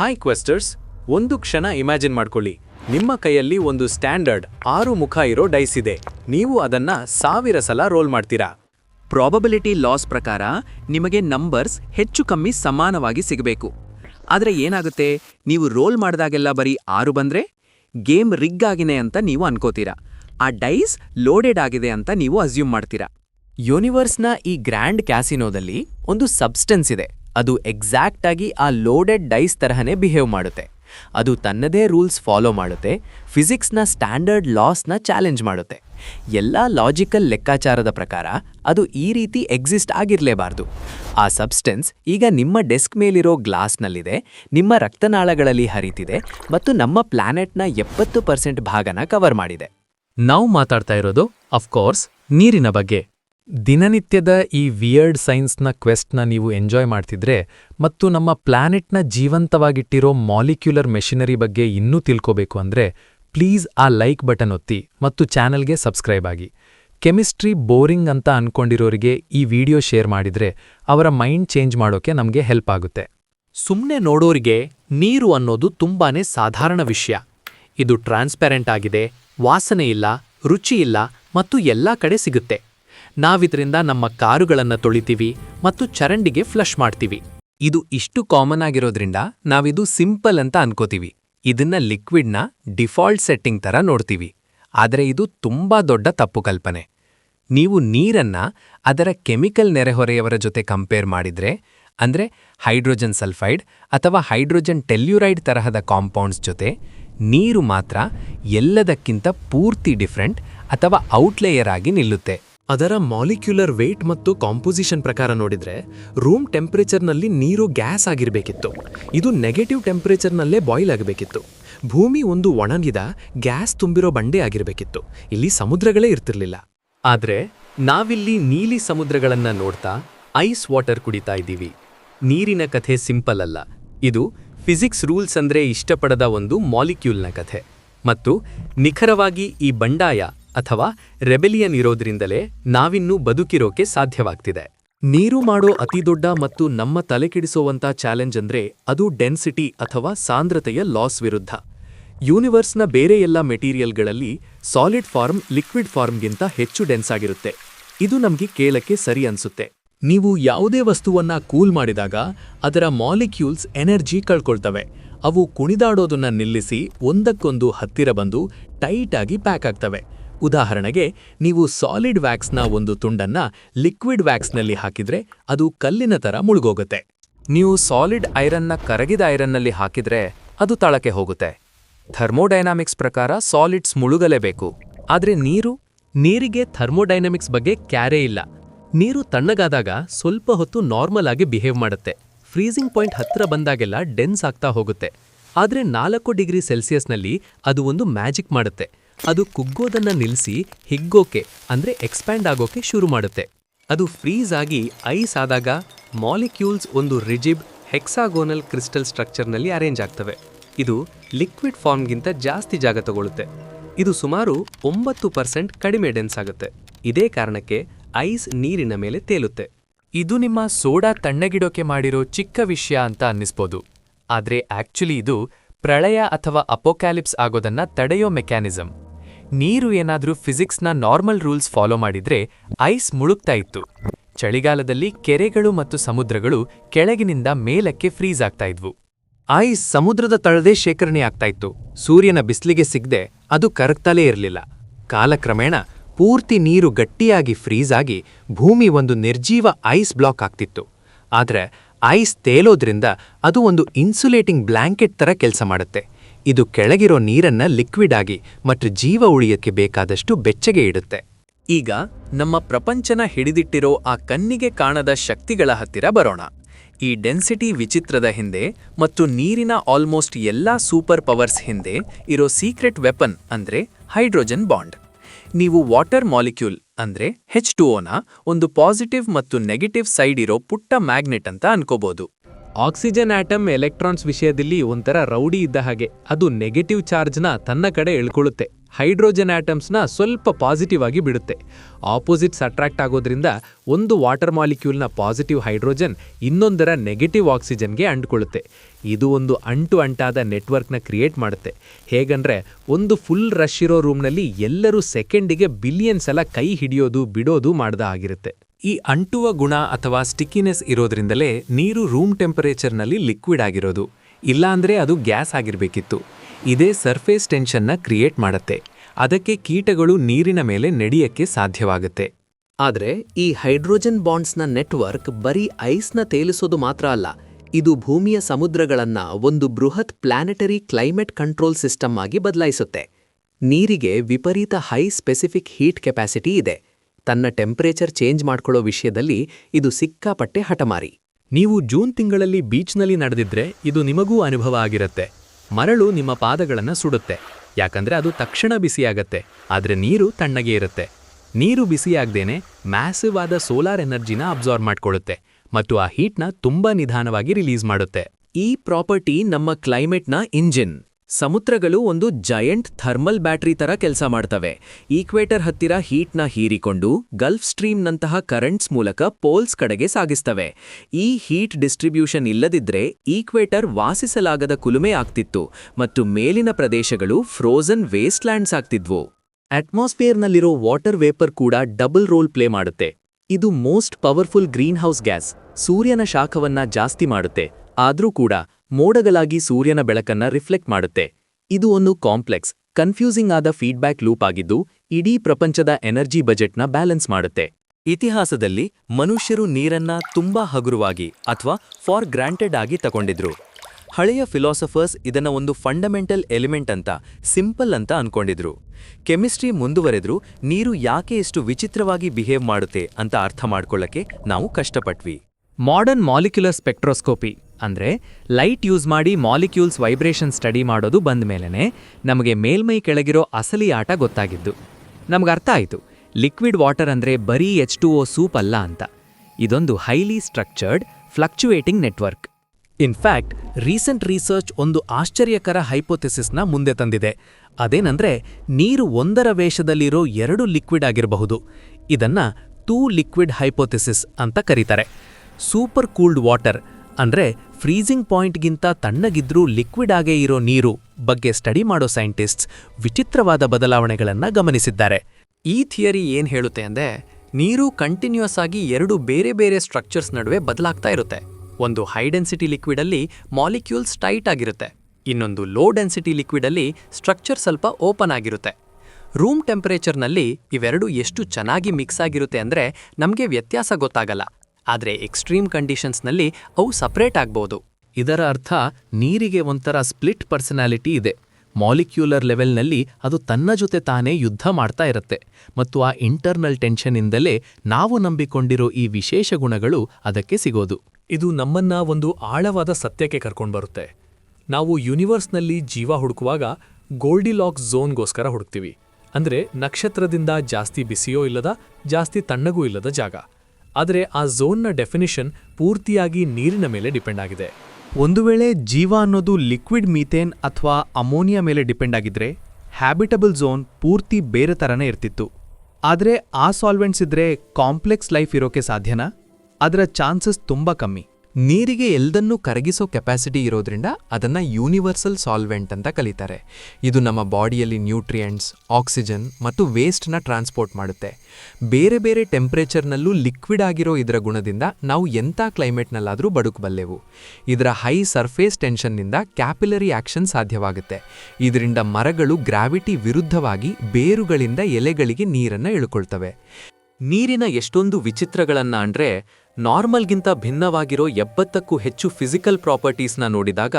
Hi ಕ್ವೆಸ್ಟರ್ಸ್ ಒಂದು ಕ್ಷಣ imagine ಮಾಡ್ಕೊಳ್ಳಿ. ನಿಮ್ಮ ಕೈಯಲ್ಲಿ ಒಂದು ಸ್ಟ್ಯಾಂಡರ್ಡ್ ಆರು ಮುಖ ಇರೋ ಡೈಸ್ ಇದೆ. ನೀವು ಅದನ್ನ ಸಾವಿರ ಸಲ ರೋಲ್ ಮಾಡ್ತೀರಾ? ಪ್ರಾಬಬಿಲಿಟಿ ಲಾಸ್ ಪ್ರಕಾರ ನಿಮಗೆ ನಂಬರ್ಸ್ ಹೆಚ್ಚು ಕಮ್ಮಿ ಸಮಾನವಾಗಿ ಸಿಗಬೇಕು. ಆದರೆ ಏನಾಗುತ್ತೆ? ನೀವು ರೋಲ್ ಮಾಡಿದಾಗೆಲ್ಲ ಬರೀ ಆರು ಬಂದ್ರೆ ಗೇಮ್ ರಿಗ್ ಆಗಿನೆ ಅಂತ ನೀವು ಅನ್ಕೋತೀರಾ. ಆ ಡೈಸ್ ಲೋಡೆಡ್ ಆಗಿದೆ ಅಂತ ನೀವು ಅಸ್ಯೂಮ್ ಮಾಡ್ತೀರಾ. ಯೂನಿವರ್ಸ್ನ ಈ ಗ್ರ್ಯಾಂಡ್ ಕ್ಯಾಸಿನೋದಲ್ಲಿ ಒಂದು ಸಬ್ಸ್ಟೆನ್ಸ್ ಇದೆ. ಅದು ಎಕ್ಸಾಕ್ಟ್ ಆಗಿ ಆ ಲೋಡೆಡ್ ಡೈಸ್ ತರಹನೇ ಬಿಹೇವ್ ಮಾಡುತ್ತೆ. ಅದು ತನ್ನದೇ ರೂಲ್ಸ್ ಫಾಲೋ ಮಾಡುತ್ತೆ ಫಿಸಿಕ್ಸ್ನ ಸ್ಟ್ಯಾಂಡರ್ಡ್ ಲಾಸ್ನ ಚಾಲೆಂಜ್ ಮಾಡುತ್ತೆ. ಎಲ್ಲ ಲಾಜಿಕಲ್ ಲೆಕ್ಕಾಚಾರದ ಪ್ರಕಾರ ಅದು ಈ ರೀತಿ ಎಕ್ಸಿಸ್ಟ್ ಆಗಿರಲೇಬಾರ್ದು. ಆ ಸಬ್ಸ್ಟೆನ್ಸ್ ಈಗ ನಿಮ್ಮ ಡೆಸ್ಕ್ ಮೇಲಿರೋ ಗ್ಲಾಸ್ನಲ್ಲಿದೆ ನಿಮ್ಮ ರಕ್ತನಾಳಗಳಲ್ಲಿ ಹರಿತಿದೆ ಮತ್ತು ನಮ್ಮ ಪ್ಲಾನೆಟ್ನ ಎಪ್ಪತ್ತು ಪರ್ಸೆಂಟ್ ಭಾಗನ ಕವರ್ ಮಾಡಿದೆ. ನಾವು ಮಾತಾಡ್ತಾ ಇರೋದು ಅಫ್ಕೋರ್ಸ್ ನೀರಿನ ಬಗ್ಗೆ. ದಿನನಿತ್ಯದ ಈ ವಿಯರ್ಡ್ ಸೈನ್ಸ್ನ ಕ್ವೆಸ್ಟ್ನ ನೀವು ಎಂಜಾಯ್ ಮಾಡ್ತಿದ್ರೆ ಮತ್ತು ನಮ್ಮ ಪ್ಲಾನೆಟ್ನ ಜೀವಂತವಾಗಿಟ್ಟಿರೋ ಮಾಲಿಕ್ಯುಲರ್ ಮೆಷಿನರಿ ಬಗ್ಗೆ ಇನ್ನೂ ತಿಳ್ಕೋಬೇಕು ಅಂದ್ರೆ ಪ್ಲೀಸ್ ಆ ಲೈಕ್ ಬಟನ್ ಒತ್ತಿ ಮತ್ತು ಚಾನೆಲ್ಗೆ ಸಬ್ಸ್ಕ್ರೈಬ್ ಆಗಿ. ಕೆಮಿಸ್ಟ್ರಿ ಬೋರಿಂಗ್ ಅಂತ ಅನ್ಕೊಂಡಿರೋರಿಗೆ ಈ ವಿಡಿಯೋ ಶೇರ್ ಮಾಡಿದ್ರೆ ಅವರ ಮೈಂಡ್ ಚೇಂಜ್ ಮಾಡೋಕೆ ನಮಗೆ ಹೆಲ್ಪ್ ಆಗುತ್ತೆ. ಸುಮ್ಮನೆ ನೋಡೋರಿಗೆ ನೀರು ಅನ್ನೋದು ತುಂಬಾನೇ ಸಾಧಾರಣ ವಿಷಯ. ಇದು ಟ್ರಾನ್ಸ್ಪೆರೆಂಟ್ ಆಗಿದೆ, ವಾಸನೆ ಇಲ್ಲ, ರುಚಿ ಇಲ್ಲ ಮತ್ತು ಎಲ್ಲಾ ಕಡೆ ಸಿಗುತ್ತೆ. ನಾವಿದ್ರಿಂದ ನಮ್ಮ ಕಾರುಗಳನ್ನು ತೊಳಿತೀವಿ ಮತ್ತು ಚರಂಡಿಗೆ ಫ್ಲಶ್ ಮಾಡ್ತೀವಿ. ಇದು ಇಷ್ಟು ಕಾಮನ್ ಆಗಿರೋದ್ರಿಂದ ನಾವಿದು ಸಿಂಪಲ್ ಅಂತ ಅನ್ಕೋತೀವಿ. ಇದನ್ನ ಲಿಕ್ವಿಡ್ನ ಡಿಫಾಲ್ಟ್ ಸೆಟ್ಟಿಂಗ್ ಥರ ನೋಡ್ತೀವಿ. ಆದರೆ ಇದು ತುಂಬಾ ದೊಡ್ಡ ತಪ್ಪು ಕಲ್ಪನೆ. ನೀವು ನೀರನ್ನ ಅದರ ಕೆಮಿಕಲ್ ನೆರೆಹೊರೆಯವರ ಜೊತೆ ಕಂಪೇರ್ ಮಾಡಿದ್ರೆ, ಅಂದ್ರೆ ಹೈಡ್ರೋಜನ್ ಸಲ್ಫೈಡ್ ಅಥವಾ ಹೈಡ್ರೋಜನ್ ಟೆಲ್ಯುರೈಡ್ ತರಹದ ಕಾಂಪೌಂಡ್ಸ್ ಜೊತೆ ನೀರು ಮಾತ್ರ ಎಲ್ಲದಕ್ಕಿಂತ ಪೂರ್ತಿ ಡಿಫ್ರೆಂಟ್ ಅಥವಾ ಔಟ್ಲೇಯರ್ ಆಗಿ ನಿಲ್ಲುತ್ತೆ. ಅದರ ಮಾಲಿಕ್ಯುಲರ್ ವೇಟ್ ಮತ್ತು ಕಾಂಪೋಸಿಷನ್ ಪ್ರಕಾರ ನೋಡಿದರೆ ರೂಮ್ ಟೆಂಪ್ರೇಚರ್ನಲ್ಲಿ ನೀರು ಗ್ಯಾಸ್ ಆಗಿರಬೇಕಿತ್ತು. ಇದು ನೆಗೆಟಿವ್ ಟೆಂಪ್ರೇಚರ್ನಲ್ಲೇ ಬಾಯ್ಲ್ ಆಗಬೇಕಿತ್ತು. ಭೂಮಿ ಒಂದು ಒಣಗಿದ ಗ್ಯಾಸ್ ತುಂಬಿರೋ ಬಂಡೆ ಆಗಿರಬೇಕಿತ್ತು. ಇಲ್ಲಿ ಸಮುದ್ರಗಳೇ ಇರ್ತಿರ್ಲಿಲ್ಲ. ಆದರೆ, ನಾವಿಲ್ಲಿ ನೀಲಿ ಸಮುದ್ರಗಳನ್ನು ನೋಡ್ತಾ ಐಸ್ ವಾಟರ್ ಕುಡಿತಾ ಇದ್ದೀವಿ. ನೀರಿನ ಕಥೆ ಸಿಂಪಲ್ ಅಲ್ಲ. ಇದು ಫಿಸಿಕ್ಸ್ ರೂಲ್ಸ್ ಅಂದರೆ ಇಷ್ಟಪಡದ ಒಂದು ಮಾಲಿಕ್ಯೂಲ್ನ ಕಥೆ. ಮತ್ತು ನಿಖರವಾಗಿ ಈ ಬಂಡಾಯ ಅಥವಾ ರೆಬೆಲಿಯನ್ ಇರೋದ್ರಿಂದಲೇ ನಾವಿನ್ನೂ ಬದುಕಿರೋಕೆ ಸಾಧ್ಯವಾಗ್ತಿದೆ. ನೀರು ಮಾಡೋ ಅತಿದೊಡ್ಡ ಮತ್ತು ನಮ್ಮ ತಲೆಕೆಡಿಸೋವಂಥ ಚಾಲೆಂಜ್ ಅಂದ್ರೆ ಅದು ಡೆನ್ಸಿಟಿ ಅಥವಾ ಸಾಂದ್ರತೆಯ ಲಾಸ್ ವಿರುದ್ಧ. ಯೂನಿವರ್ಸ್ನ ಬೇರೆ ಎಲ್ಲ ಮೆಟೀರಿಯಲ್ಗಳಲ್ಲಿ ಸಾಲಿಡ್ ಫಾರ್ಮ್, ಲಿಕ್ವಿಡ್ ಫಾರ್ಮ್ಗಿಂತ ಹೆಚ್ಚು ಡೆನ್ಸ್ ಆಗಿರುತ್ತೆ. ಇದು ನಮಗೆ ಕೇಳಕ್ಕೆ ಸರಿ ಅನ್ಸುತ್ತೆ. ನೀವು ಯಾವುದೇ ವಸ್ತುವನ್ನ ಕೂಲ್ ಮಾಡಿದಾಗ ಅದರ ಮಾಲಿಕ್ಯೂಲ್ಸ್ ಎನರ್ಜಿ ಕಳ್ಕೊಳ್ತವೆ. ಅವು ಕುಣಿದಾಡೋದನ್ನ ನಿಲ್ಲಿಸಿ ಒಂದಕ್ಕೊಂದು ಹತ್ತಿರ ಬಂದು ಟೈಟ್ ಆಗಿ ಪ್ಯಾಕ್ ಆಗ್ತವೆ. ಉದಾಹರಣೆಗೆ, ನೀವು ಸಾಲಿಡ್ ವ್ಯಾಕ್ಸ್ನ ಒಂದು ತುಂಡನ್ನ ಲಿಕ್ವಿಡ್ ವ್ಯಾಕ್ಸ್ನಲ್ಲಿ ಹಾಕಿದ್ರೆ ಅದು ಕಲ್ಲಿನ ತರ ಮುಳುಗೋಗುತ್ತೆ. ನೀವು ಸಾಲಿಡ್ ಐರನ್ನ ಕರಗಿದ ಐರನ್ನಲ್ಲಿ ಹಾಕಿದ್ರೆ ಅದು ತಳಕ್ಕೆ ಹೋಗುತ್ತೆ. ಥರ್ಮೋಡೈನಾಮಿಕ್ಸ್ ಪ್ರಕಾರ ಸಾಲಿಡ್ಸ್ ಮುಳುಗಲೇಬೇಕು. ಆದರೆ ನೀರು? ನೀರಿಗೆ ಥರ್ಮೋಡೈನಾಮಿಕ್ಸ್ ಬಗ್ಗೆ ಕ್ಯಾರೇ ಇಲ್ಲ. ನೀರು ತಣ್ಣಗಾದಾಗ ಸ್ವಲ್ಪ ಹೊತ್ತು ನಾರ್ಮಲ್ ಆಗಿ ಬಿಹೇವ್ ಮಾಡುತ್ತೆ. ಫ್ರೀಸಿಂಗ್ ಪಾಯಿಂಟ್ ಹತ್ರ ಬಂದಾಗೆಲ್ಲ ಡೆನ್ಸ್ ಆಗ್ತಾ ಹೋಗುತ್ತೆ. ಆದರೆ ನಾಲ್ಕು ಡಿಗ್ರಿ ಸೆಲ್ಸಿಯಸ್ನಲ್ಲಿ ಅದು ಒಂದು ಮ್ಯಾಜಿಕ್ ಮಾಡುತ್ತೆ. ಅದು ಕುಗ್ಗೋದನ್ನ ನಿಲ್ಲಿಸಿ ಹಿಗ್ಗೋಕೆ, ಅಂದ್ರೆ ಎಕ್ಸ್ಪ್ಯಾಂಡ್ ಆಗೋಕೆ ಶುರು ಮಾಡುತ್ತೆ. ಅದು ಫ್ರೀಸ್ ಆಗಿ ಐಸ್ ಆದಾಗ ಮಾಲಿಕ್ಯೂಲ್ಸ್ ಒಂದು ರಿಜಿಬ್ ಹೆಕ್ಸಾಗೋನಲ್ ಕ್ರಿಸ್ಟಲ್ ಸ್ಟ್ರಕ್ಚರ್ನಲ್ಲಿ ಅರೇಂಜ್ ಆಗ್ತವೆ. ಇದು ಲಿಕ್ವಿಡ್ ಫಾರ್ಮ್ಗಿಂತ ಜಾಸ್ತಿ ಜಾಗ ತಗೊಳ್ಳುತ್ತೆ ಇದು ಸುಮಾರು ಒಂಬತ್ತು ಪರ್ಸೆಂಟ್ ಕಡಿಮೆ ಡೆನ್ಸ್ ಆಗುತ್ತೆ. ಇದೇ ಕಾರಣಕ್ಕೆ ಐಸ್ ನೀರಿನ ಮೇಲೆ ತೇಲುತ್ತೆ. ಇದು ನಿಮ್ಮ ಸೋಡಾ ತಣ್ಣಗಿಡೋಕೆ ಮಾಡಿರೋ ಚಿಕ್ಕ ವಿಷಯ ಅಂತ ಅನ್ನಿಸ್ಬೋದು. ಆದರೆ ಆಕ್ಚುಲಿ ಇದು ಪ್ರಳಯ ಅಥವಾ ಅಪೋಕ್ಯಾಲಿಪ್ಸ್ ಆಗೋದನ್ನ ತಡೆಯೋ ಮೆಕ್ಯಾನಿಸಮ್ ನೀರು ಏನಾದರೂ ಫಿಸಿಕ್ಸ್ನ ನಾರ್ಮಲ್ ರೂಲ್ಸ್ ಫಾಲೋ ಮಾಡಿದ್ರೆ ಐಸ್ ಮುಳುಗ್ತಾ ಇತ್ತು. ಚಳಿಗಾಲದಲ್ಲಿ ಕೆರೆಗಳು ಮತ್ತು ಸಮುದ್ರಗಳು ಕೆಳಗಿನಿಂದ ಮೇಲಕ್ಕೆ ಫ್ರೀಸ್ ಆಗ್ತಾ ಇದ್ವು. ಐಸ್ ಸಮುದ್ರದ ತಳದೇ ಶೇಖರಣೆ ಆಗ್ತಾ ಇತ್ತು. ಸೂರ್ಯನ ಬಿಸಿಲಿಗೆ ಸಿಗದೆ ಅದು ಕರಗ್ತಲೇ ಇರಲಿಲ್ಲ. ಕಾಲಕ್ರಮೇಣ ಪೂರ್ತಿ ನೀರು ಗಟ್ಟಿಯಾಗಿ ಫ್ರೀಸ್ ಆಗಿ ಭೂಮಿ ಒಂದು ನಿರ್ಜೀವ ಐಸ್ ಬ್ಲಾಕ್ ಆಗ್ತಿತ್ತು. ಆದರೆ ಐಸ್ ತೇಲೋದ್ರಿಂದ ಅದು ಒಂದು ಇನ್ಸುಲೇಟಿಂಗ್ ಬ್ಲ್ಯಾಂಕೆಟ್ ಥರ ಕೆಲಸ ಮಾಡುತ್ತೆ. ಇದು ಕೆಳಗಿರೋ ನೀರನ್ನ ಲಿಕ್ವಿಡ್ ಆಗಿ ಮತ್ತು ಜೀವ ಉಳಿಯಕ್ಕೆ ಬೇಕಾದಷ್ಟು ಬೆಚ್ಚಗೆ ಇಡುತ್ತೆ. ಈಗ ನಮ್ಮ ಪ್ರಪಂಚನ ಹಿಡಿದಿಟ್ಟಿರೋ ಆ ಕಣ್ಣಿಗೆ ಕಾಣದ ಶಕ್ತಿಗಳ ಹತ್ತಿರ ಬರೋಣ. ಈ ಡೆನ್ಸಿಟಿ ವಿಚಿತ್ರದ ಹಿಂದೆ ಮತ್ತು ನೀರಿನ ಆಲ್ಮೋಸ್ಟ್ ಎಲ್ಲಾ ಸೂಪರ್ ಪವರ್ಸ್ ಹಿಂದೆ ಇರೋ ಸೀಕ್ರೆಟ್ ವೆಪನ್ ಅಂದ್ರೆ ಹೈಡ್ರೋಜನ್ ಬಾಂಡ್ ನೀವು ವಾಟರ್ ಮಾಲಿಕ್ಯೂಲ್ ಅಂದ್ರೆ ಹೆಚ್ ಟು ಒಂದು ಪಾಸಿಟಿವ್ ಮತ್ತು ನೆಗೆಟಿವ್ ಸೈಡ್ ಇರೋ ಪುಟ್ಟ ಮ್ಯಾಗ್ನೆಟ್ ಅಂತ ಅನ್ಕೋಬಹುದು ಆಕ್ಸಿಜನ್ ಆಟಮ್ ಎಲೆಕ್ಟ್ರಾನ್ಸ್ ವಿಷಯದಲ್ಲಿ ಒಂಥರ ರೌಡಿ ಇದ್ದ ಹಾಗೆ. ಅದು ನೆಗೆಟಿವ್ ಚಾರ್ಜ್ನ ತನ್ನ ಕಡೆ ಎಳ್ಕೊಳ್ಳುತ್ತೆ. ಹೈಡ್ರೋಜನ್ ಆಟಮ್ಸ್ನ ಸ್ವಲ್ಪ ಪಾಸಿಟಿವ್ ಆಗಿ ಬಿಡುತ್ತೆ. ಆಪೋಸಿಟ್ಸ್ ಅಟ್ರಾಕ್ಟ್ ಆಗೋದ್ರಿಂದ ಒಂದು ವಾಟರ್ ಮಾಲಿಕ್ಯೂಲ್ನ ಪಾಸಿಟಿವ್ ಹೈಡ್ರೋಜನ್ ಇನ್ನೊಂದರ ನೆಗೆಟಿವ್ ಆಕ್ಸಿಜನ್ಗೆ ಅಂಟ್ಕೊಳ್ಳುತ್ತೆ. ಇದು ಒಂದು ಅಂಟು ಅಂಟಾದ ನೆಟ್ವರ್ಕ್ನ ಕ್ರಿಯೇಟ್ ಮಾಡುತ್ತೆ. ಹೇಗಂದ್ರೆ ಒಂದು ಫುಲ್ ರಶ್ ಇರೋ ರೂಮ್ನಲ್ಲಿ ಎಲ್ಲರೂ ಸೆಕೆಂಡಿಗೆ ಬಿಲಿಯನ್ ಸಲ ಕೈ ಹಿಡಿಯೋದು, ಬಿಡೋದು ಮಾಡ್ದ ಆಗಿರುತ್ತೆ ಈ ಅಂಟುವ ಗುಣ ಅಥವಾ ಸ್ಟಿಕ್ಕಿನೆಸ್ ಇರೋದ್ರಿಂದಲೇ ನೀರು ರೂಮ್ ಟೆಂಪರೇಚರ್ನಲ್ಲಿ ಲಿಕ್ವಿಡ್ ಆಗಿರೋದು. ಇಲ್ಲಾಂದ್ರೆ ಅದು ಗ್ಯಾಸ್ ಆಗಿರಬೇಕಿತ್ತು. ಇದೇ ಸರ್ಫೇಸ್ ಟೆನ್ಷನ್ನ ಕ್ರಿಯೇಟ್ ಮಾಡುತ್ತೆ. ಅದಕ್ಕೆ ಕೀಟಗಳು ನೀರಿನ ಮೇಲೆ ನಡೆಯಕ್ಕೆ ಸಾಧ್ಯವಾಗುತ್ತೆ. ಆದರೆ ಈ ಹೈಡ್ರೋಜನ್ ಬಾಂಡ್ಸ್ನ ನೆಟ್ವರ್ಕ್ ಬರೀ ಐಸ್ನ ತೇಲಿಸೋದು ಮಾತ್ರ ಅಲ್ಲ, ಇದು ಭೂಮಿಯ ಸಮುದ್ರಗಳನ್ನ ಒಂದು ಬೃಹತ್ ಪ್ಲಾನೆಟರಿ ಕ್ಲೈಮೇಟ್ ಕಂಟ್ರೋಲ್ ಸಿಸ್ಟಮ್ ಆಗಿ ಬದಲಾಯಿಸುತ್ತೆ. ನೀರಿಗೆ ವಿಪರೀತ ಹೈ ಸ್ಪೆಸಿಫಿಕ್ ಹೀಟ್ ಕೆಪಾಸಿಟಿ ಇದೆ. ತನ್ನ ಟೆಂಪರೇಚರ್ ಚೇಂಜ್ ಮಾಡ್ಕೊಳ್ಳೋ ವಿಷಯದಲ್ಲಿ ಇದು ಸಿಕ್ಕಾಪಟ್ಟೆ ಹಠಮಾರಿ. ನೀವು ಜೂನ್ ತಿಂಗಳಲ್ಲಿ ಬೀಚ್ನಲ್ಲಿ ನಡೆದಿದ್ರೆ ಇದು ನಿಮಗೂ ಅನುಭವ ಆಗಿರುತ್ತೆ. ಮರಳು ನಿಮ್ಮ ಪಾದಗಳನ್ನು ಸುಡುತ್ತೆ. ಯಾಕಂದ್ರೆ ಅದು ತಕ್ಷಣ ಬಿಸಿಯಾಗತ್ತೆ. ಆದರೆ ನೀರು ತಣ್ಣಗೆ ಇರುತ್ತೆ. ನೀರು ಬಿಸಿಯಾಗ್ದೇನೆ ಮ್ಯಾಸಿವ್ ಆದ ಸೋಲಾರ್ ಎನರ್ಜಿನ ಅಬ್ಸಾರ್ವ್ ಮಾಡ್ಕೊಳ್ಳುತ್ತೆ ಮತ್ತು ಆ ಹೀಟ್ನ ತುಂಬಾ ನಿಧಾನವಾಗಿ ರಿಲೀಸ್ ಮಾಡುತ್ತೆ. ಈ ಪ್ರಾಪರ್ಟಿ ನಮ್ಮ ಕ್ಲೈಮೇಟ್ನ ಇಂಜಿನ್. ಸಮುದ್ರಗಳು ಒಂದು ಜಯಂಟ್ ಥರ್ಮಲ್ ಬ್ಯಾಟರಿ ತರ ಕೆಲಸ ಮಾಡ್ತವೆ. ಈಕ್ವೇಟರ್ ಹತ್ತಿರ ಹೀಟ್ನ ಹೀರಿಕೊಂಡು ಗಲ್ಫ್ ಸ್ಟ್ರೀಮ್ನಂತಹ ಕರೆಂಟ್ಸ್ ಮೂಲಕ ಪೋಲ್ಸ್ ಕಡೆಗೆ ಸಾಗಿಸ್ತವೆ. ಈ ಹೀಟ್ ಡಿಸ್ಟ್ರಿಬ್ಯೂಷನ್ ಇಲ್ಲದಿದ್ರೆ ಈಕ್ವೇಟರ್ ವಾಸಿಸಲಾಗದ ಕುಲುಮೆ ಆಗ್ತಿತ್ತು ಮತ್ತು ಮೇಲಿನ ಪ್ರದೇಶಗಳು ಫ್ರೋಝನ್ ವೇಸ್ಟ್ಲ್ಯಾಂಡ್ಸ್ ಆಗ್ತಿದ್ವು. ಅಟ್ಮಾಸ್ಫಿಯರ್ನಲ್ಲಿರೋ ವಾಟರ್ ವೇಪರ್ ಕೂಡ ಡಬಲ್ ರೋಲ್ ಪ್ಲೇ ಮಾಡುತ್ತೆ. ಇದು most powerful greenhouse gas ಸೂರ್ಯನ ಶಾಖವನ್ನ ಜಾಸ್ತಿ ಮಾಡುತ್ತೆ. ಆದರೂ ಕೂಡ ಮೋಡಗಳಾಗಿ ಸೂರ್ಯನ ಬೆಳಕನ್ನ ರಿಫ್ಲೆಕ್ಟ್ ಮಾಡುತ್ತೆ. ಇದು ಒಂದು ಕಾಂಪ್ಲೆಕ್ಸ್, ಕನ್ಫ್ಯೂಸಿಂಗ್ ಆದ ಫೀಡ್ಬ್ಯಾಕ್ ಲೂಪ್ ಆಗಿದ್ದು ಇಡೀ ಪ್ರಪಂಚದ ಎನರ್ಜಿ ಬಜೆಟ್ನ ಬ್ಯಾಲೆನ್ಸ್ ಮಾಡುತ್ತೆ. ಇತಿಹಾಸದಲ್ಲಿ ಮನುಷ್ಯರು ನೀರನ್ನ ತುಂಬಾ ಹಗುರವಾಗಿ ಅಥವಾ ಫಾರ್ ಗ್ರಾಂಟೆಡ್ ಆಗಿ ತಗೊಂಡಿದ್ರು. ಹಳೆಯ ಫಿಲಾಸಫರ್ಸ್ ಇದನ್ನ ಒಂದು ಫಂಡಮೆಂಟಲ್ ಎಲಿಮೆಂಟ್ ಅಂತ, ಸಿಂಪಲ್ ಅಂತ ಅನ್ಕೊಂಡಿದ್ರು. ಕೆಮಿಸ್ಟ್ರಿ ಮುಂದುವರೆದ್ರು ನೀರು ಯಾಕೆ ಎಷ್ಟು ವಿಚಿತ್ರವಾಗಿ ಬಿಹೇವ್ ಮಾಡುತ್ತೆ ಅಂತ ಅರ್ಥ ಮಾಡ್ಕೊಳ್ಳಕ್ಕೆ ನಾವು ಕಷ್ಟಪಟ್ವಿ. ಮಾಡರ್ನ್ ಮಾಲಿಕ್ಯುಲರ್ ಸ್ಪೆಕ್ಟ್ರೋಸ್ಕೋಪಿ ಅಂದ್ರೆ ಲೈಟ್ ಯೂಸ್ ಮಾಡಿ ಮಾಲಿಕ್ಯೂಲ್ಸ್ ವೈಬ್ರೇಷನ್ ಸ್ಟಡಿ ಮಾಡೋದು ಬಂದ್ಮೇಲೆನೆ ನಮಗೆ ಮೇಲ್ಮೈ ಕೆಳಗಿರೋ ಅಸಲಿ ಆಟ ಗೊತ್ತಾಗಿದ್ದು. ನಮ್ಗೆ ಅರ್ಥ ಆಯಿತು. ಲಿಕ್ವಿಡ್ ವಾಟರ್ ಅಂದರೆ ಬರೀ ಎಚ್ ಟು ಓ ಸೂಪ್ ಅಲ್ಲ ಅಂತ. ಇದೊಂದು highly structured, fluctuating network. In fact recent research ಒಂದು ಆಶ್ಚರ್ಯಕರ ಹೈಪೋಥೆಸಿಸ್ನ ಮುಂದೆ ತಂದಿದೆ. ಅದೇನಂದ್ರೆ ನೀರು ಒಂದರ ವೇಷದಲ್ಲಿರೋ ಎರಡು ಲಿಕ್ವಿಡ್ ಆಗಿರಬಹುದು. ಇದನ್ನ ಟೂ ಲಿಕ್ವಿಡ್ ಹೈಪೋಥೆಸಿಸ್ ಅಂತ ಕರೀತಾರೆ. ಸೂಪರ್ ಕೂಲ್ಡ್ ವಾಟರ್ ಅಂದ್ರೆ ಫ್ರೀಸಿಂಗ್ ಪಾಯಿಂಟ್ಗಿಂತ ತಣ್ಣಗಿದ್ರೂ ಲಿಕ್ವಿಡ್ ಆಗೇ ಇರೋ ನೀರು ಬಗ್ಗೆ ಸ್ಟಡಿ ಮಾಡೋ ಸೈಂಟಿಸ್ಟ್ಸ್ ವಿಚಿತ್ರವಾದ ಬದಲಾವಣೆಗಳನ್ನು ಗಮನಿಸಿದ್ದಾರೆ. ಈ ಥಿಯರಿ ಏನ್ ಹೇಳುತ್ತೆ ಅಂದ್ರೆ ನೀರು ಕಂಟಿನ್ಯೂಸ್ ಆಗಿ ಎರಡು ಬೇರೆ ಬೇರೆ ಸ್ಟ್ರಕ್ಚರ್ಸ್ ನಡುವೆ ಬದಲಾಗ್ತಾ ಇರುತ್ತೆ. ಒಂದು ಹೈ ಡೆನ್ಸಿಟಿ ಲಿಕ್ವಿಡಲ್ಲಿ ಮಾಲಿಕ್ಯೂಲ್ಸ್ ಟೈಟ್ ಆಗಿರುತ್ತೆ. ಇನ್ನೊಂದು ಲೋ ಡೆನ್ಸಿಟಿ ಲಿಕ್ವಿಡಲ್ಲಿ ಸ್ಟ್ರಕ್ಚರ್ ಸ್ವಲ್ಪ ಓಪನ್ ಆಗಿರುತ್ತೆ. ರೂಮ್ ಟೆಂಪರೇಚರ್ನಲ್ಲಿ ಇವೆರಡು ಎಷ್ಟು ಚೆನ್ನಾಗಿ ಮಿಕ್ಸ್ ಆಗಿರುತ್ತೆ ಅಂದರೆ ನಮಗೆ ವ್ಯತ್ಯಾಸ ಗೊತ್ತಾಗಲ್ಲ. ಆದರೆ ಎಕ್ಸ್ಟ್ರೀಮ್ ಕಂಡೀಷನ್ಸ್ನಲ್ಲಿ ಅವು ಸಪ್ರೇಟ್ ಆಗ್ಬೋದು. ಇದರ ಅರ್ಥ ನೀರಿಗೆ ಒಂಥರ ಸ್ಪ್ಲಿಟ್ ಪರ್ಸನಾಲಿಟಿ ಇದೆ. ಮಾಲಿಕ್ಯೂಲರ್ ಲೆವೆಲ್ನಲ್ಲಿ ಅದು ತನ್ನ ಜೊತೆ ತಾನೇ ಯುದ್ಧ ಮಾಡ್ತಾ ಇರುತ್ತೆ. ಮತ್ತು ಆ ಇಂಟರ್ನಲ್ ಟೆನ್ಷನ್ನಿಂದಲೇ ನಾವು ನಂಬಿಕೊಂಡಿರೋ ಈ ವಿಶೇಷ ಗುಣಗಳು ಅದಕ್ಕೆ ಸಿಗೋದು. ಇದು ನಮ್ಮನ್ನ ಒಂದು ಆಳವಾದ ಸತ್ಯಕ್ಕೆ ಕರ್ಕೊಂಡು ಬರುತ್ತೆ. ನಾವು ಯೂನಿವರ್ಸ್ನಲ್ಲಿ ಜೀವ ಹುಡುಕುವಾಗ ಗೋಲ್ಡಿಲಾಕ್ಸ್ ಝೋನ್ಗೋಸ್ಕರ ಹುಡುಕ್ತೀವಿ. ಅಂದ್ರೆ ನಕ್ಷತ್ರದಿಂದ ಜಾಸ್ತಿ ಬಿಸಿಯೋ ಇಲ್ಲದ ಜಾಸ್ತಿ ತಣ್ಣಗೂ ಇಲ್ಲದ ಜಾಗ. ಆದರೆ ಆ ಝೋನ್ನ ಡೆಫಿನಿಷನ್ ಪೂರ್ತಿಯಾಗಿ ನೀರಿನ ಮೇಲೆ ಡಿಪೆಂಡ್ ಆಗಿದೆ. ಒಂದು ವೇಳೆ ಜೀವ ಅನ್ನೋದು ಲಿಕ್ವಿಡ್ ಮೀಥೇನ್ ಅಥವಾ ಅಮೋನಿಯಾ ಮೇಲೆ ಡಿಪೆಂಡ್ ಆಗಿದ್ರೆ, ಹ್ಯಾಬಿಟಬಲ್ ಝೋನ್ ಪೂರ್ತಿ ಬೇರೆ ಥರನೇ ಇರ್ತಿತ್ತು. ಆದರೆ ಆ ಸಾಲ್ವೆಂಟ್ಸ್ ಇದ್ರೆ ಕಾಂಪ್ಲೆಕ್ಸ್ ಲೈಫ್ ಇರೋಕೆ ಸಾಧ್ಯನಾ? ಅದರ ಚಾನ್ಸಸ್ ತುಂಬ ಕಮ್ಮಿ. ನೀರಿಗೆ ಎಲ್ದನ್ನೂ ಕರಗಿಸೋ ಕೆಪಾಸಿಟಿ ಇರೋದ್ರಿಂದ ಅದನ್ನ ಯೂನಿವರ್ಸಲ್ ಸಾಲ್ವೆಂಟ್ ಅಂತ ಕರೀತಾರೆ ಇದು ನಮ್ಮ ಬಾಡಿಯಲ್ಲಿ ನ್ಯೂಟ್ರಿಯೆಂಟ್ಸ್ ಆಕ್ಸಿಜನ್ ಮತ್ತು ವೇಸ್ಟ್ನ ಟ್ರಾನ್ಸ್ಪೋರ್ಟ್ ಮಾಡುತ್ತೆ. ಬೇರೆ ಬೇರೆ ಟೆಂಪ್ರೇಚರ್ನಲ್ಲೂ ಲಿಕ್ವಿಡ್ ಆಗಿರೋ ಇದರ ಗುಣದಿಂದ ನಾವು ಎಂಥ ಕ್ಲೈಮೇಟ್ನಲ್ಲಾದರೂ ಬದುಕಬಲ್ಲೆವು. ಇದರ ಹೈ ಸರ್ಫೇಸ್ ಟೆನ್ಷನ್ನಿಂದ ಕ್ಯಾಪಿಲರಿ ಆಕ್ಷನ್ ಸಾಧ್ಯವಾಗುತ್ತೆ. ಇದರಿಂದ ಮರಗಳು ಗ್ರಾವಿಟಿ ವಿರುದ್ಧವಾಗಿ ಬೇರುಗಳಿಂದ ಎಲೆಗಳಿಗೆ ನೀರನ್ನು ಇಳ್ಕೊಳ್ತವೆ. ನೀರಿನ ಎಷ್ಟೊಂದು ವಿಚಿತ್ರಗಳನ್ನು ಅಂದ್ರೆ ನಾರ್ಮಲ್ಗಿಂತ ಭಿನ್ನವಾಗಿರೋ ಎಪ್ಪತ್ತಕ್ಕೂ ಹೆಚ್ಚು ಫಿಸಿಕಲ್ ಪ್ರಾಪರ್ಟೀಸ್ನ ನೋಡಿದಾಗ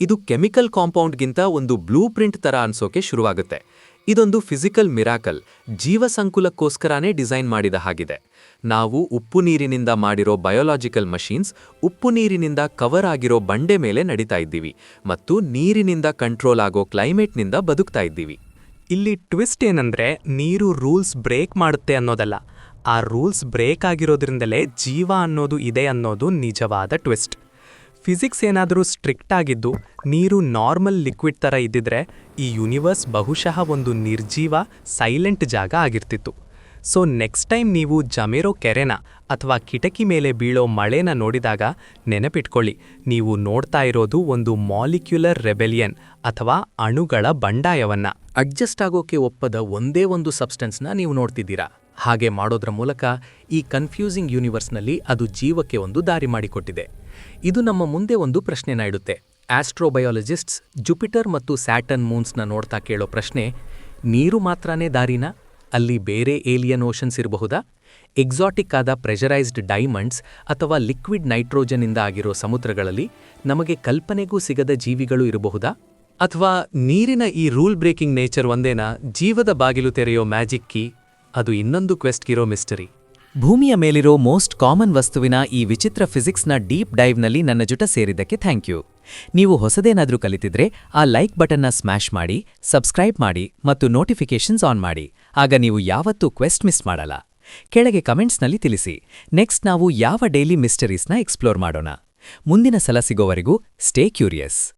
ಇದು ಕೆಮಿಕಲ್ ಕಾಂಪೌಂಡ್ಗಿಂತ ಒಂದು ಬ್ಲೂ ಪ್ರಿಂಟ್ ಥರ ಅನ್ಸೋಕೆ ಶುರುವಾಗುತ್ತೆ. ಇದೊಂದು ಫಿಸಿಕಲ್ ಮಿರಾಕಲ್, ಜೀವಸಂಕುಲಕ್ಕೋಸ್ಕರನೇ ಡಿಸೈನ್ ಮಾಡಿದ ಹಾಗಿದೆ. ನಾವು ಉಪ್ಪು ನೀರಿನಿಂದ ಮಾಡಿರೋ ಬಯೋಲಾಜಿಕಲ್ ಮಷೀನ್ಸ್, ಉಪ್ಪು ನೀರಿನಿಂದ ಕವರ್ ಆಗಿರೋ ಬಂಡೆ ಮೇಲೆ ನಡೀತಾ ಇದ್ದೀವಿ ಮತ್ತು ನೀರಿನಿಂದ ಕಂಟ್ರೋಲ್ ಆಗೋ ಕ್ಲೈಮೇಟ್ನಿಂದ ಬದುಕ್ತಾ ಇದ್ದೀವಿ. ಇಲ್ಲಿ ಟ್ವಿಸ್ಟ್ ಏನಂದ್ರೆ ನೀರು ರೂಲ್ಸ್ ಬ್ರೇಕ್ ಮಾಡುತ್ತೆ ಅನ್ನೋದಲ್ಲ. ಆ ರೂಲ್ಸ್ ಬ್ರೇಕ್ ಆಗಿರೋದ್ರಿಂದಲೇ ಜೀವ ಅನ್ನೋದು ಇದೆ ಅನ್ನೋದು ನಿಜವಾದ ಟ್ವಿಸ್ಟ್. ಫಿಸಿಕ್ಸ್ ಏನಾದರೂ ಸ್ಟ್ರಿಕ್ಟ್ ಆಗಿದ್ದು, ನೀರು ನಾರ್ಮಲ್ ಲಿಕ್ವಿಡ್ ಥರ ಇದ್ದಿದ್ರೆ ಈ ಯೂನಿವರ್ಸ್ ಬಹುಶಃ ಒಂದು ನಿರ್ಜೀವ, ಸೈಲೆಂಟ್ ಜಾಗ ಆಗಿರ್ತಿತ್ತು. ಸೊ, ನೆಕ್ಸ್ಟ್ ಟೈಮ್ ನೀವು ಜಮೇರೋ ಕೆರೆನ ಅಥವಾ ಕಿಟಕಿ ಮೇಲೆ ಬೀಳೋ ಮಳೆನ ನೋಡಿದಾಗ ನೆನಪಿಟ್ಕೊಳ್ಳಿ, ನೀವು ನೋಡ್ತಾ ಇರೋದು ಒಂದು ಮಾಲಿಕ್ಯುಲರ್ ರೆಬೆಲಿಯನ್ ಅಥವಾ ಅಣುಗಳ ಬಂಡಾಯವನ್ನ. ಅಡ್ಜಸ್ಟ್ ಆಗೋಕೆ ಒಪ್ಪದ ಒಂದೇ ಒಂದು ಸಬ್ಸ್ಟೆನ್ಸ್ನ ನೀವು ನೋಡ್ತಿದ್ದೀರಾ? ಹಾಗೆ ಮಾಡೋದ್ರ ಮೂಲಕ ಈ ಕನ್ಫ್ಯೂಸಿಂಗ್ ಯೂನಿವರ್ಸ್ನಲ್ಲಿ ಅದು ಜೀವಕ್ಕೆ ಒಂದು ದಾರಿ ಮಾಡಿಕೊಟ್ಟಿದೆ. ಇದು ನಮ್ಮ ಮುಂದೆ ಒಂದು ಪ್ರಶ್ನೆನ ಇಡುತ್ತೆ ಆಸ್ಟ್ರೋಬಯಾಲಜಿಸ್ಟ್ಸ್ ಜುಪಿಟರ್ ಮತ್ತು ಸ್ಯಾಟನ್ ಮೂನ್ಸ್ನ ನೋಡ್ತಾ ಕೇಳೋ ಪ್ರಶ್ನೆ, ನೀರು ಮಾತ್ರನೇ ದಾರಿನಾ? ಅಲ್ಲಿ ಬೇರೆ ಏಲಿಯನ್ ಓಷನ್ಸ್ ಇರಬಹುದಾ? ಎಕ್ಸಾಟಿಕ್ ಆದ ಪ್ರೆಷರೈಸ್ಡ್ ಡೈಮಂಡ್ಸ್ ಅಥವಾ ಲಿಕ್ವಿಡ್ ನೈಟ್ರೋಜನ್ನಿಂದ ಆಗಿರೋ ಸಮುದ್ರಗಳಲ್ಲಿ ನಮಗೆ ಕಲ್ಪನೆಗೂ ಸಿಗದ ಜೀವಿಗಳು ಇರಬಹುದಾ? ಅಥವಾ ನೀರಿನ ಈ ರೂಲ್ ಬ್ರೇಕಿಂಗ್ ನೇಚರ್ ಒಂದೇನಾ? ಜೀವದ ಬಾಗಿಲು ತೆರೆಯೋ ಮ್ಯಾಜಿಕ್ ಕೀ ಅದು ಇನ್ನೊಂದು ಕ್ವೆಸ್ಟ್ಗಿರೋ ಮಿಸ್ಟರಿ. ಭೂಮಿಯ ಮೇಲಿರೋ ಮೋಸ್ಟ್ ಕಾಮನ್ ವಸ್ತುವಿನ ಈ ವಿಚಿತ್ರ ಫಿಸಿಕ್ಸ್ನ ಡೀಪ್ ಡೈವ್ನಲ್ಲಿ ನನ್ನ ಜೊತೆ ಸೇರಿದ್ದಕ್ಕೆ ಥ್ಯಾಂಕ್ ಯು. ನೀವು ಹೊಸದೇನಾದರೂ ಕಲಿತಿದ್ರೆ ಆ ಲೈಕ್ ಬಟನ್ನ ಸ್ಮ್ಯಾಶ್ ಮಾಡಿ, ಸಬ್ಸ್ಕ್ರೈಬ್ ಮಾಡಿ ಮತ್ತು ನೋಟಿಫಿಕೇಷನ್ಸ್ ಆನ್ ಮಾಡಿ. ಆಗ ನೀವು ಯಾವತ್ತೂ ಕ್ವೆಸ್ಟ್ ಮಿಸ್ ಮಾಡಲ್ಲ. ಕೆಳಗೆ ಕಮೆಂಟ್ಸ್ನಲ್ಲಿ ತಿಳಿಸಿ. ನೆಕ್ಸ್ಟ್ ನಾವು ಯಾವ ಡೈಲಿ ಮಿಸ್ಟರೀಸ್ನ ಎಕ್ಸ್ಪ್ಲೋರ್ ಮಾಡೋಣ. ಮುಂದಿನ ಸಲ ಸಿಗೋವರೆಗೂ ಸ್ಟೇ ಕ್ಯೂರಿಯಸ್.